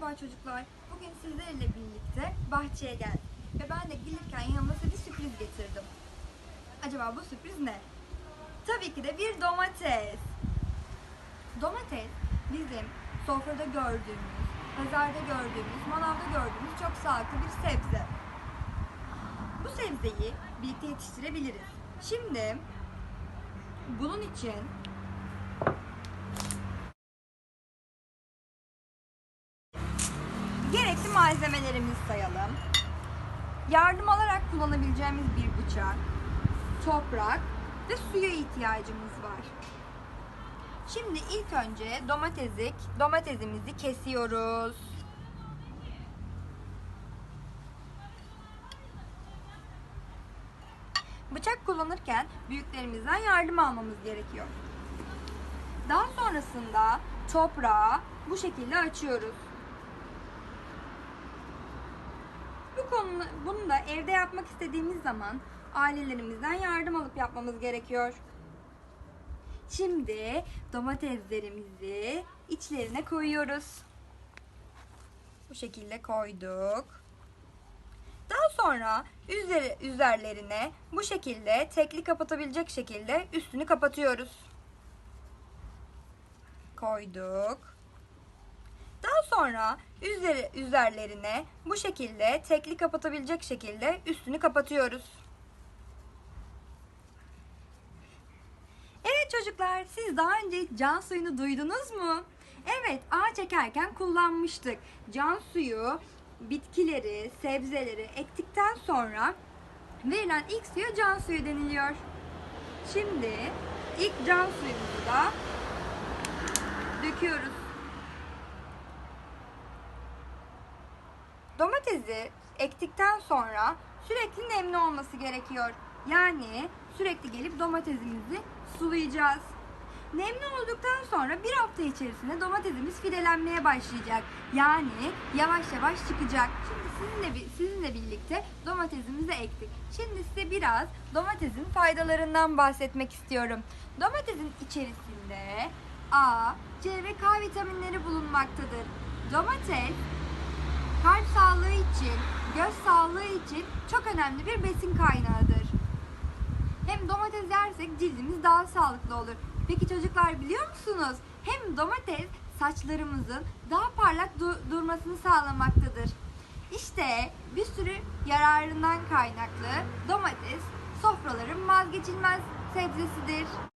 Merhaba çocuklar. Bugün sizlerle birlikte bahçeye geldik. Ve ben de gelirken yanımda size bir sürpriz getirdim. Acaba bu sürpriz ne? Tabii ki de bir domates. Domates bizim sofrada gördüğümüz, pazarda gördüğümüz, manavda gördüğümüz çok sağlıklı bir sebze. Bu sebzeyi birlikte yetiştirebiliriz. Şimdi bunun için Gerekli malzemelerimizi sayalım. Yardım alarak kullanabileceğimiz bir bıçak, toprak ve suya ihtiyacımız var. Şimdi ilk önce domatesik, domatesimizi kesiyoruz. Bıçak kullanırken büyüklerimizden yardım almamız gerekiyor. Daha sonrasında toprağı bu şekilde açıyoruz. Konu, bunu da evde yapmak istediğimiz zaman ailelerimizden yardım alıp yapmamız gerekiyor. Şimdi domateslerimizi içlerine koyuyoruz. Bu şekilde koyduk. Daha sonra üzeri, üzerlerine bu şekilde tekli kapatabilecek şekilde üstünü kapatıyoruz. Koyduk. Sonra üzeri, üzerlerine bu şekilde tekli kapatabilecek şekilde üstünü kapatıyoruz. Evet çocuklar siz daha önce can suyunu duydunuz mu? Evet ağaç ekerken kullanmıştık. Can suyu bitkileri, sebzeleri ektikten sonra verilen ilk suya can suyu deniliyor. Şimdi ilk can suyumuzu da döküyoruz. Domatesi ektikten sonra sürekli nemli olması gerekiyor. Yani sürekli gelip domatesimizi sulayacağız. Nemli olduktan sonra bir hafta içerisinde domatesimiz fidelenmeye başlayacak. Yani yavaş yavaş çıkacak. Şimdi sizinle, sizinle birlikte domatesimizi ektik. Şimdi size biraz domatesin faydalarından bahsetmek istiyorum. Domatesin içerisinde A, C ve K vitaminleri bulunmaktadır. Domates kalp sağlığı için, göz sağlığı için çok önemli bir besin kaynağıdır. Hem domates yersek cildimiz daha sağlıklı olur. Peki çocuklar biliyor musunuz? Hem domates saçlarımızın daha parlak du- durmasını sağlamaktadır. İşte bir sürü yararından kaynaklı domates sofraların vazgeçilmez sebzesidir.